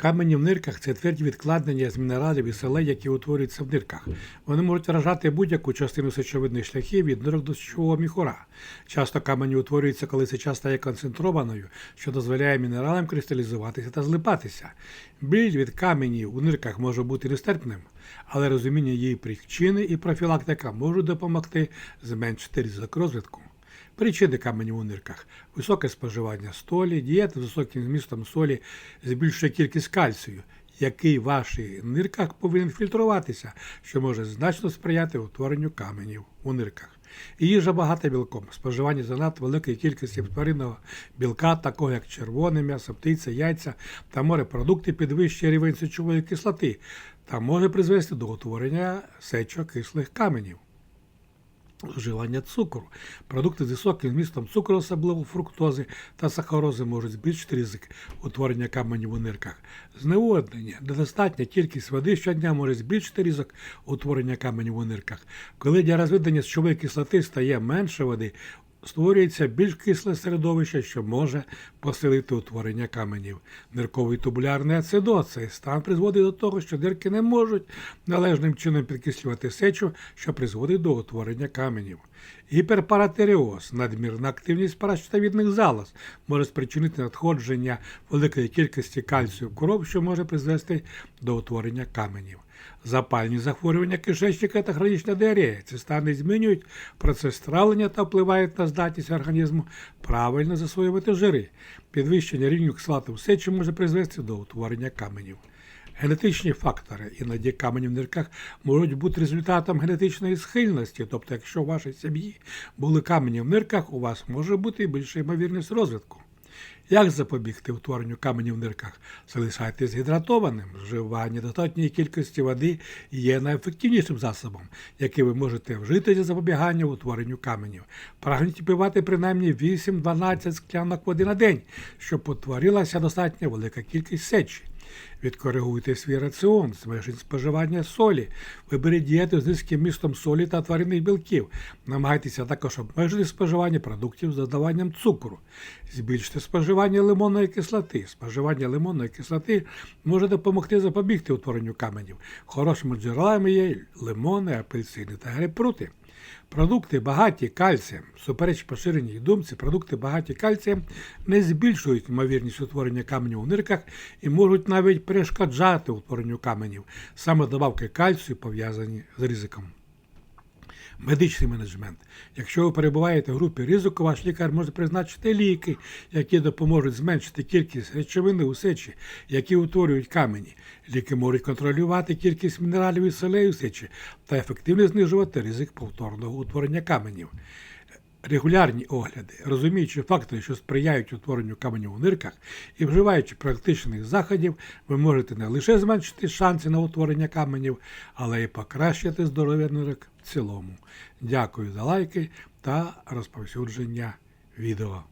Камені в нирках це тверді відкладення з мінералів і солей, які утворюються в нирках. Вони можуть вражати будь-яку частину сечовидних шляхів від нирок до сечового міхура. Часто камені утворюються, коли сеча стає концентрованою, що дозволяє мінералам кристалізуватися та злипатися. Біль від каменів у нирках може бути нестерпним, але розуміння її причини і профілактика можуть допомогти зменшити ризик розвитку. Причини каменів у нирках високе споживання столі, дієта з високим змістом солі збільшує кількість кальцію, який в ваших нирках повинен фільтруватися, що може значно сприяти утворенню каменів у нирках. Їжа багата білком, споживання занадто великої кількості тваринного білка, такого як червоне м'ясо, птиця, яйця та морепродукти підвищує рівень сечової кислоти та може призвести до утворення сечокислих каменів. Вживання цукру. Продукти з високим вмістом цукру, особливо фруктози та сахарози, можуть збільшити ризик утворення каменів у нирках. Зневоднення. Недостатня кількість води щодня може збільшити ризик утворення каменів у нирках. Коли для розведення з кислоти стає менше води, створюється більш кисле середовище, що може посилити утворення каменів. Нирковий тубулярний ацидоз. Цей стан призводить до того, що нирки не можуть належним чином підкислювати сечу, що призводить до утворення каменів. Гіперпаратеріоз, надмірна активність паращитовідних залоз, може спричинити надходження великої кількості кальцію в кров, що може призвести до утворення каменів. Запальні захворювання кишечника та хронічна діарея. Ці стани змінюють процес травлення та впливають на здатність організму правильно засвоювати жири. Підвищення рівню кислоти в сечі може призвести до утворення каменів. Генетичні фактори, іноді камені в нирках можуть бути результатом генетичної схильності. Тобто, якщо в вашій сім'ї були камені в нирках, у вас може бути більша ймовірність розвитку. Як запобігти утворенню каменів в нирках? Залишайтесь гідратованим. Вживання достатньої кількості води є найефективнішим засобом, який ви можете вжити для запобігання утворенню каменів. Прагніть пивати принаймні 8-12 склянок води на день, щоб утворилася достатньо велика кількість сечі. Відкоригуйте свій раціон, зменшіть споживання солі, виберіть дієту з низьким містом солі та тваринних білків. Намагайтеся також обмежити споживання продуктів з додаванням цукру. Збільшити споживання лимонної кислоти. Споживання лимонної кислоти може допомогти запобігти утворенню каменів. Хорошими джерелами є лимони, апельсини та грейпфрути. Продукти багаті кальцієм, супереч поширеній думці, продукти багаті кальцієм не збільшують ймовірність утворення каменів у нирках і можуть навіть перешкоджати утворенню каменів. Саме добавки кальцію пов'язані з ризиком. Медичний менеджмент. Якщо ви перебуваєте в групі ризику, ваш лікар може призначити ліки, які допоможуть зменшити кількість речовини у сечі, які утворюють камені. Ліки можуть контролювати кількість мінералів і солей у сечі та ефективно знижувати ризик повторного утворення каменів. Регулярні огляди, розуміючи фактори, що сприяють утворенню каменів у нирках, і вживаючи практичних заходів, ви можете не лише зменшити шанси на утворення каменів, але й покращити здоров'я нирок в цілому. Дякую за лайки та розповсюдження відео.